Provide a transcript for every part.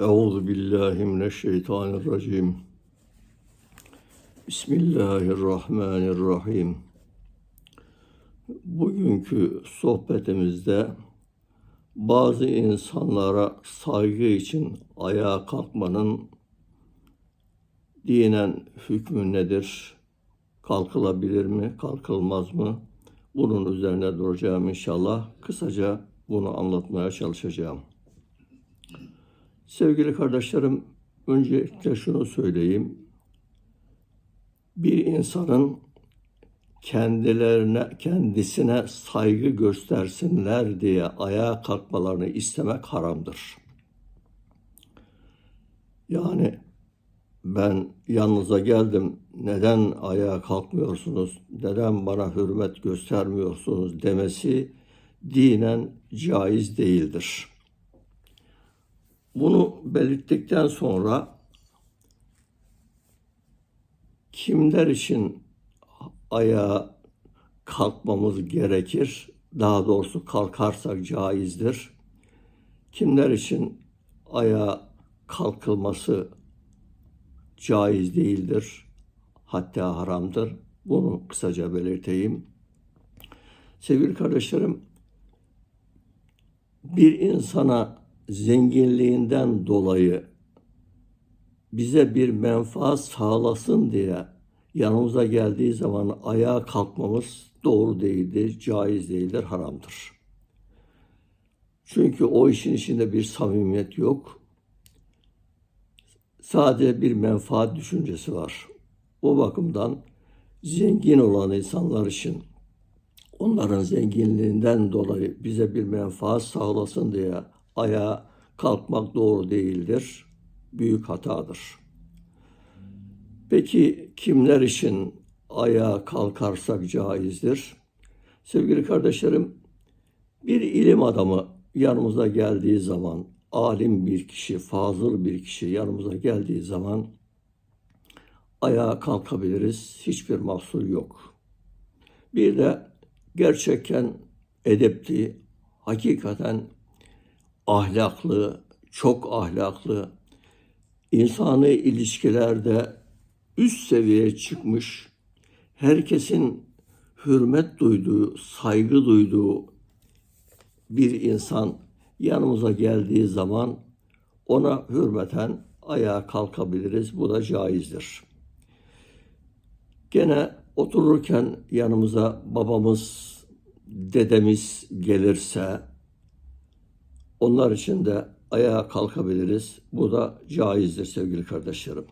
Euzu billahi mineşşeytanirracim. Bismillahirrahmanirrahim. Bugünkü sohbetimizde bazı insanlara saygı için ayağa kalkmanın dinen hükmü nedir? Kalkılabilir mi, kalkılmaz mı? Bunun üzerine duracağım inşallah. Kısaca bunu anlatmaya çalışacağım. Sevgili kardeşlerim, öncelikle şunu söyleyeyim. Bir insanın kendilerine, kendisine saygı göstersinler diye ayağa kalkmalarını istemek haramdır. Yani ben yanınıza geldim, neden ayağa kalkmıyorsunuz, neden bana hürmet göstermiyorsunuz demesi dinen caiz değildir. Bunu belirttikten sonra kimler için ayağa kalkmamız gerekir? Daha doğrusu kalkarsak caizdir. Kimler için ayağa kalkılması caiz değildir. Hatta haramdır. Bunu kısaca belirteyim. Sevgili kardeşlerim, bir insana zenginliğinden dolayı bize bir menfaat sağlasın diye yanımıza geldiği zaman ayağa kalkmamız doğru değildir, caiz değildir, haramdır. Çünkü o işin içinde bir samimiyet yok. Sadece bir menfaat düşüncesi var. O bakımdan zengin olan insanlar için onların zenginliğinden dolayı bize bir menfaat sağlasın diye ayağa kalkmak doğru değildir. Büyük hatadır. Peki kimler için ayağa kalkarsak caizdir? Sevgili kardeşlerim, bir ilim adamı yanımıza geldiği zaman, alim bir kişi, fazıl bir kişi yanımıza geldiği zaman ayağa kalkabiliriz. Hiçbir mahsur yok. Bir de gerçekten edepli, hakikaten ahlaklı, çok ahlaklı, insani ilişkilerde üst seviyeye çıkmış, herkesin hürmet duyduğu, saygı duyduğu bir insan yanımıza geldiği zaman ona hürmeten ayağa kalkabiliriz. Bu da caizdir. Gene otururken yanımıza babamız, dedemiz gelirse onlar için de ayağa kalkabiliriz. Bu da caizdir sevgili kardeşlerim.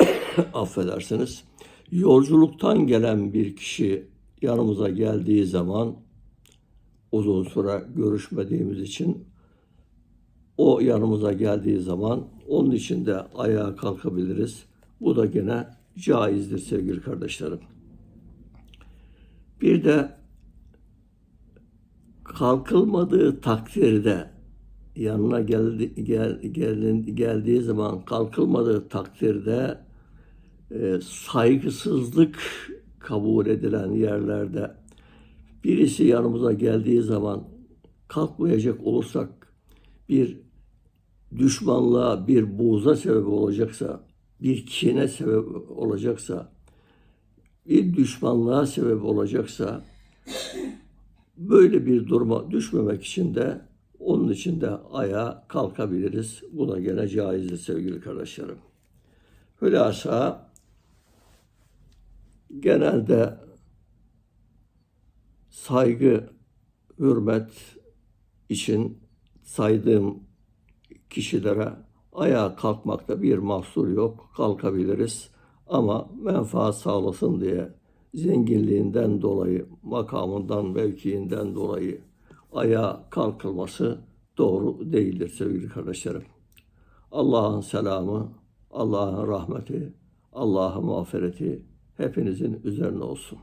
Affedersiniz. Yolculuktan gelen bir kişi yanımıza geldiği zaman uzun süre görüşmediğimiz için o yanımıza geldiği zaman onun için de ayağa kalkabiliriz. Bu da gene caizdir sevgili kardeşlerim. Bir de kalkılmadığı takdirde yanına geldi, gel, gelin, geldiği zaman kalkılmadığı takdirde e, saygısızlık kabul edilen yerlerde birisi yanımıza geldiği zaman kalkmayacak olursak bir düşmanlığa, bir buğza sebep olacaksa, bir kine sebep olacaksa, bir düşmanlığa sebep olacaksa böyle bir duruma düşmemek için de onun için de ayağa kalkabiliriz. Bu da gene caizdir sevgili kardeşlerim. Hülasa genelde saygı, hürmet için saydığım kişilere ayağa kalkmakta bir mahsur yok. Kalkabiliriz ama menfaat sağlasın diye zenginliğinden dolayı, makamından, mevkiinden dolayı ayağa kalkılması doğru değildir sevgili kardeşlerim. Allah'ın selamı, Allah'ın rahmeti, Allah'ın mağfireti hepinizin üzerine olsun.